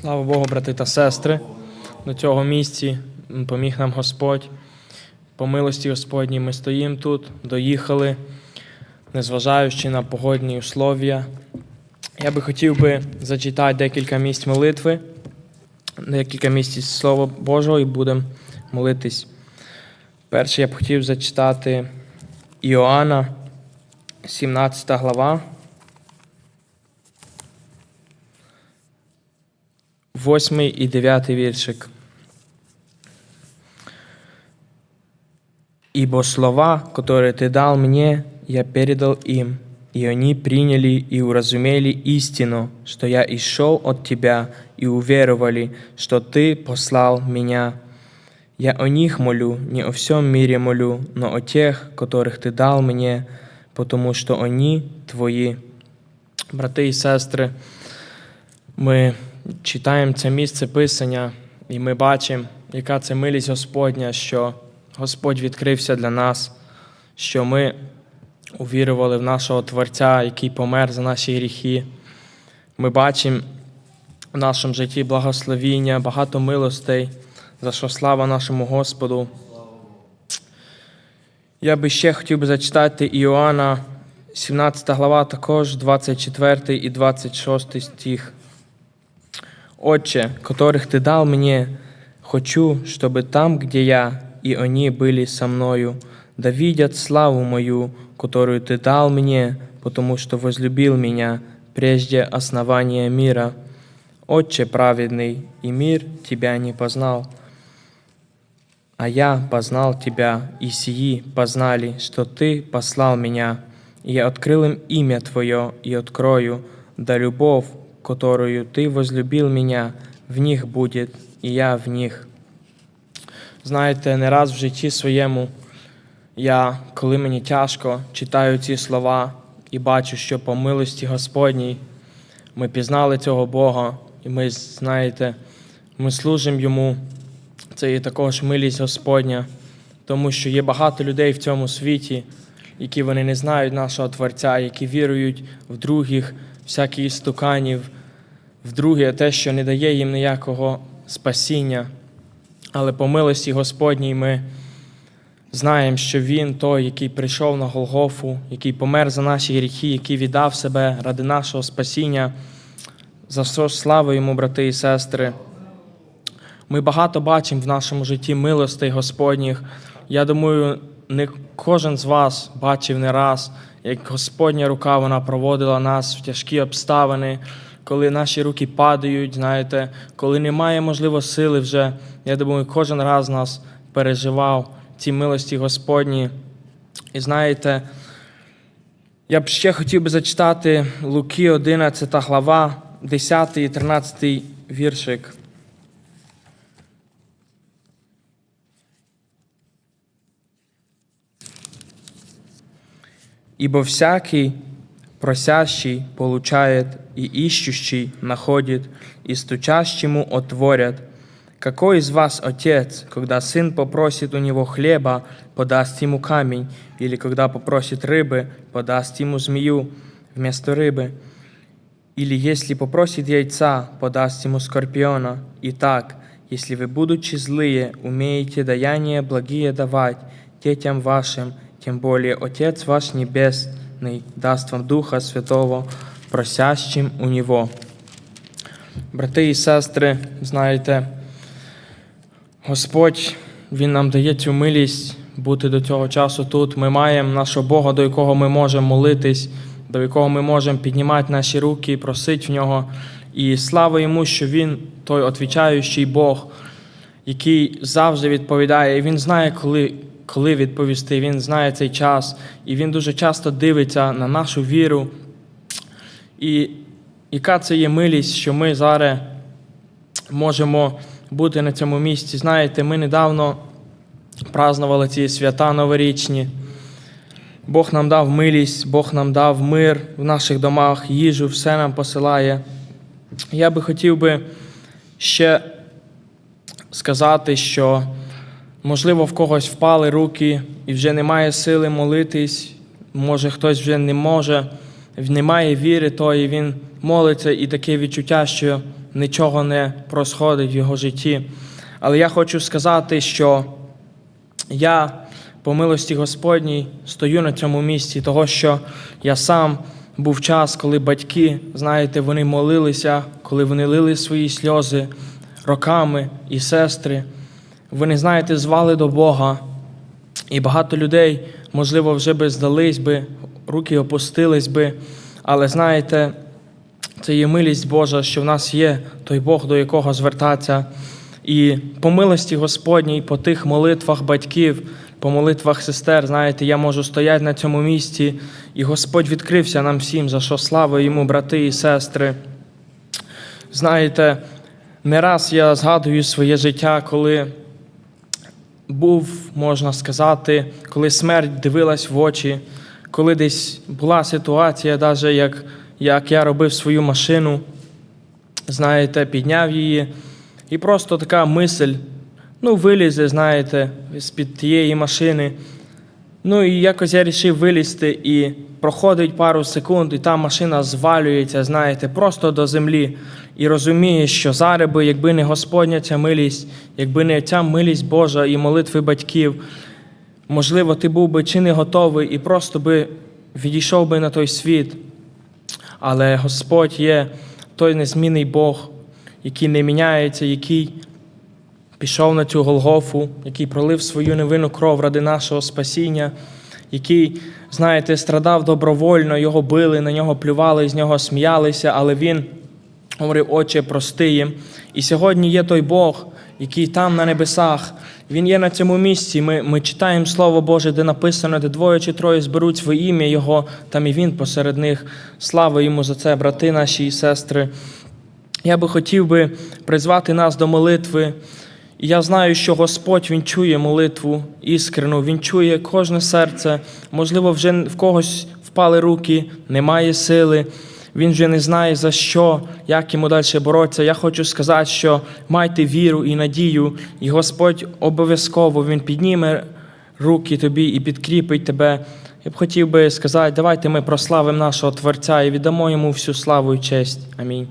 Слава Богу, брати та сестри, до цього місці поміг нам Господь. По милості Господній ми стоїмо тут, доїхали, незважаючи на погодні условия. Я би хотів би зачитати декілька місць молитви, декілька місць Слова Божого і будемо молитись. Перше я б хотів зачитати Іоанна, 17 глава. 8 і 9 віршик. Ибо слова, которые ты дал мне, я передал им, и они приняли и уразумели истину, что я и шел от тебя, и уверовали, что ты послал меня. Я о них молю, не о всем мире молю, но о тех, которых ты дал мне, потому что они твої. Брати і сестри, ми читаємо це місце Писання, і ми бачимо, яка це милість Господня, що Господь відкрився для нас, що ми увірували в нашого Творця, який помер за наші гріхи. Ми бачимо в нашому житті благословіння, багато милостей, за що слава нашому Господу. Я би ще хотів би зачитати Іоанна, 17 глава, також 24 і 26 стих. Отче, которых Ты дал мне, хочу, чтобы там, где я, и они были со мною, да видят славу мою, которую Ты дал мне, потому что возлюбил меня прежде основания мира. Отче праведный, и мир Тебя не познал, а я познал Тебя, и сии познали, что Ты послал меня, и я открыл им имя Твое, и открою, да любовь, которую Ты возлюбил меня, в них будет, і я в них. Знаєте, не раз в житті своєму я, коли мені тяжко, читаю ці слова і бачу, що по милості Господній ми пізнали цього Бога, і ми, знаєте, ми служимо Йому. Це є також милість Господня, тому що є багато людей в цьому світі, які вони не знають нашого Творця, які вірують в других, всяких істуканів, в друге те, що не дає їм ніякого спасіння. Але по милості Господній ми знаємо, що Він той, який прийшов на Голгофу, який помер за наші гріхи, який віддав себе ради нашого спасіння. За що слава йому, брати і сестри. Ми багато бачимо в нашому житті милостей Господніх. Я думаю, не кожен з вас бачив не раз, як Господня рука вона проводила нас в тяжкі обставини, коли наші руки падають, знаєте, коли немає, можливо, сили вже. Я думаю, кожен раз нас переживав ці милості Господні. І знаєте, я б ще хотів би зачитати Луки 11 глава, 10 і 13 віршик. Ибо всякий просящий получает, и ищущий находит, и стучащему отворят. Какой из вас отец, когда сын попросит у него хлеба, подаст ему камень, или когда попросит рыбы, подаст ему змею вместо рыбы? Или если попросит яйца, подаст ему скорпиона? Итак, если вы, будучи злые, умеете даяния благие давать детям вашим, тем более Отец ваш Небесный даст вам Духа Святого, просящим у Него. Брати і сестри, знаєте, Господь, Він нам дає цю милість бути до цього часу тут. Ми маємо нашого Бога, до якого ми можемо молитись, до якого ми можемо піднімати наші руки і просити в нього. І слава йому, що Він той отвічаючий Бог, який завжди відповідає, і Він знає, коли коли відповісти, Він знає цей час, і Він дуже часто дивиться на нашу віру. І яка це є милість, що ми зараз можемо бути на цьому місці. Знаєте, ми недавно празднували ці свята новорічні. Бог нам дав милість, Бог нам дав мир в наших домах, їжу, все нам посилає. Я би хотів би ще сказати, що. Можливо, в когось впали руки і вже немає сили молитись, може хтось вже не може, немає віри тої, він молиться, і таке відчуття, що нічого не происходить в його житті. Але я хочу сказати, що я по милості Господній стою на цьому місці, того що я сам був час, коли батьки, знаєте, вони молилися, коли вони лили свої сльози роками і сестри. Вони, знаєте, звали до Бога. І багато людей, можливо, вже би здались би, руки опустились би. Але знаєте, це є милість Божа, що в нас є той Бог, до якого звертатися. І по милості Господній, по тих молитвах батьків, по молитвах сестер, знаєте, я можу стояти на цьому місці, і Господь відкрився нам всім, за що слава йому, брати і сестри. Знаєте, не раз я згадую своє життя, коли був, можна сказати, коли смерть дивилась в очі, коли десь була ситуація, навіть як, як я робив свою машину, знаєте, підняв її, і просто така мисль, ну, вилізе, знаєте, з-під тієї машини. Ну і якось я вирішив вилізти, і проходить пару секунд, і та машина звалюється, знаєте, просто до землі. І розумієш, що зараз би, якби не Господня ця милість, якби не ця милість Божа і молитви батьків, можливо, ти був би чи не готовий і просто би відійшов би на той світ. Але Господь є той незмінний Бог, який не міняється, який пішов на цю Голгофу, який пролив свою невинну кров ради нашого спасіння, який, знаєте, страдав добровольно, його били, на нього плювали, з нього сміялися, але він говорив, Отче, прости. І сьогодні є той Бог, який там на небесах. Він є на цьому місці. Ми, ми читаємо Слово Боже, де написано, де двоє чи троє зберуть своє ім'я Його, там і Він посеред них. Слава йому за це, брати наші і сестри. Я би хотів би призвати нас до молитви. Я знаю, що Господь Він чує молитву іскрену, Він чує кожне серце. Можливо, вже в когось впали руки, немає сили. Він вже не знає за що, як йому далі боротися. Я хочу сказати, що майте віру і надію, і Господь обов'язково Він підніме руки тобі і підкріпить тебе. Я б хотів би сказати, давайте ми прославимо нашого Творця і віддамо йому всю славу і честь. Амінь.